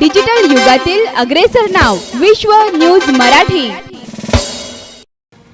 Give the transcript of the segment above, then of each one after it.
Digital युगातील अग्रेसर नाव विश्व न्यूज मराठी.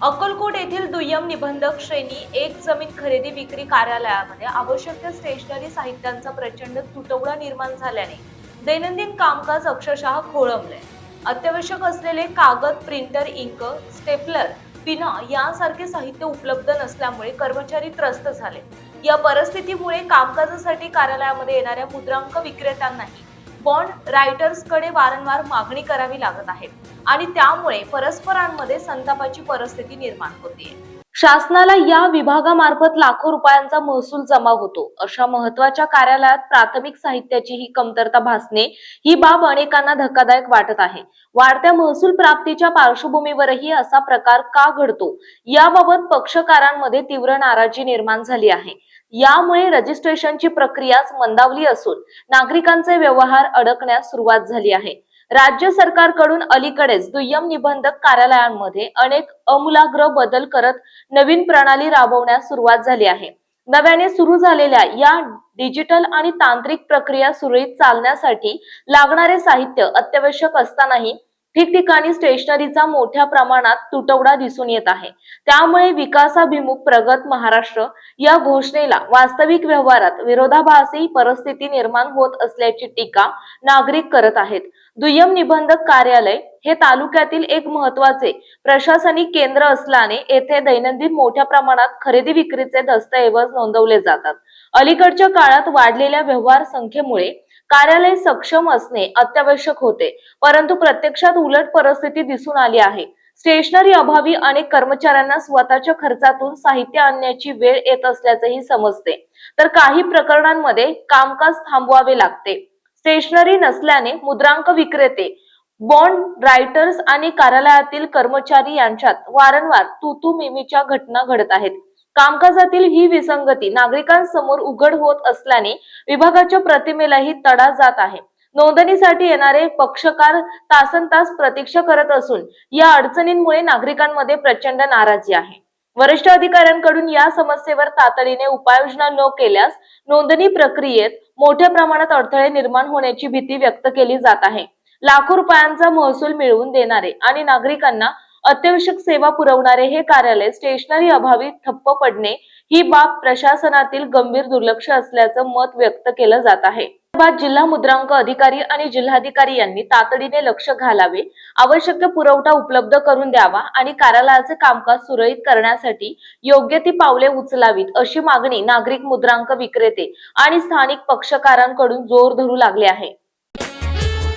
अक्कलकोट येथील दुय्यम निबंधक श्रेणी एक जमीन खरेदी विक्री कार्यालयामध्ये आवश्यक त्या स्टेशनरी साहित्यांचा प्रचंड तुटवडा निर्माण झाल्याने दैनंदिन कामकाज अक्षरशः खोळंबले अत्यावश्यक असलेले कागद प्रिंटर इंक स्टेपलर पिना यांसारखे साहित्य उपलब्ध नसल्यामुळे कर्मचारी त्रस्त झाले. या परिस्थितीमुळे कामकाजासाठी कार्यालयामध्ये येणाऱ्या मुद्रांक विक्रेत्यांनाही बॉन्ड रायटर्सकडे वारंवार मागणी करावी लागत आहे. आणि त्यामुळे परस्परांमध्ये संतापाची परिस्थिती निर्माण होते. शासनाला या विभागामार्फत लाखो रुपयांचा महसूल जमा होतो. अशा महत्त्वाच्या कार्यालयात प्राथमिक साहित्याची ही कमतरता भासणे ही बाब अनेकांना धक्कादायक वाटत आहे. वाढत्या महसूल प्राप्तीच्या पार्श्वभूमीवरही असा प्रकार का घडतो? याबाबत पक्षकारांमध्ये तीव्र नाराजी निर्माण झाली आहे. यामुळे रजिस्ट्रेशनची प्रक्रियाच मंदावली असून नागरिकांचे व्यवहार अडकण्यास सुरुवात झाली आहे. राज्य सरकारकडून अलीकडेच दुय्यम निबंधक कार्यालयांमध्ये अनेक अमूलाग्र बदल करत नवीन प्रणाली राबवण्यास सुरुवात झाली आहे. नव्याने सुरू झालेल्या या डिजिटल आणि तांत्रिक प्रक्रिया सुरळीत चालण्यासाठी लागणारे साहित्य अत्यावश्यक असतानाही ठिकठिकाणी स्टेशनरीचा मोठ्या प्रमाणात तुटवडा दिसून येत आहे. त्यामुळे विकासाभिमुख प्रगत महाराष्ट्र या घोषणेला वास्तविक व्यवहारात विरोधाभासी परिस्थिती निर्माण होत असल्याची टीका नागरिक करत आहेत. दुय्यम निबंधक कार्यालय हे तालुक्यातील एक महत्त्वाचे प्रशासनिक केंद्र असल्याने येथे दैनंदिन मोठ्या प्रमाणात खरेदी विक्रीचे दस्तऐवज नोंदवले जातात. अलीकडच्या काळात वाढलेल्या व्यवहार संख्येमुळे कार्यालय सक्षम असणे अत्यावश्यक होते. परंतु प्रत्यक्षात उलट परिस्थिती दिसून आली आहे. स्टेशनरी अभावी अनेक कर्मचाऱ्यांना स्वतःच्या खर्चातून साहित्य आणण्याची वेळ येत असल्याचेही समजते. तर काही प्रकरणांमध्ये कामकाज थांबवावे लागते. स्टेशनरी नसल्याने मुद्रांक विक्रेते बॉन्ड रायटर्स आणि कार्यालयातील कर्मचारी यांच्यात वारंवार तुतू मिमीच्या घटना घडत आहेत. कामकाजातील ही विसंगती नागरिकांसमोर उघड होत असल्याने विभागाच्या प्रतिमेलाही तडा जात आहे. नोंदणीसाठी येणारे पक्षकार तासन तास प्रतीक्षा करत असून या अडचणींमुळे नागरिकांमध्ये प्रचंड नाराजी आहे. वरिष्ठ अधिकाऱ्यांकडून या समस्येवर तातडीने उपाययोजना न केल्यास नोंदणी प्रक्रियेत मोठ्या प्रमाणात अडथळे निर्माण होण्याची भीती व्यक्त केली जात आहे. लाखो रुपयांचा महसूल मिळवून देणारे आणि नागरिकांना अत्यावश्यक सेवा पुरवणारे हे कार्यालय स्टेशनरी अभावी ठप्प पडणे ही बाब प्रशासनातील गंभीर दुर्लक्ष असल्याचं मत व्यक्त केलं जात आहे. बाद जिल्हा मुद्रांक अधिकारी आणि जिल्हाधिकारी यांनी तातडीने लक्ष घालावे आवश्यक पुरवठा उपलब्ध करून द्यावा आणि कार्यालयाचे कामकाज सुरळीत करण्यासाठी योग्य ती पावले उचलावीत अशी मागणी नागरिक मुद्रांक विक्रेते आणि स्थानिक पक्षकारांकडून जोर धरू लागले आहे.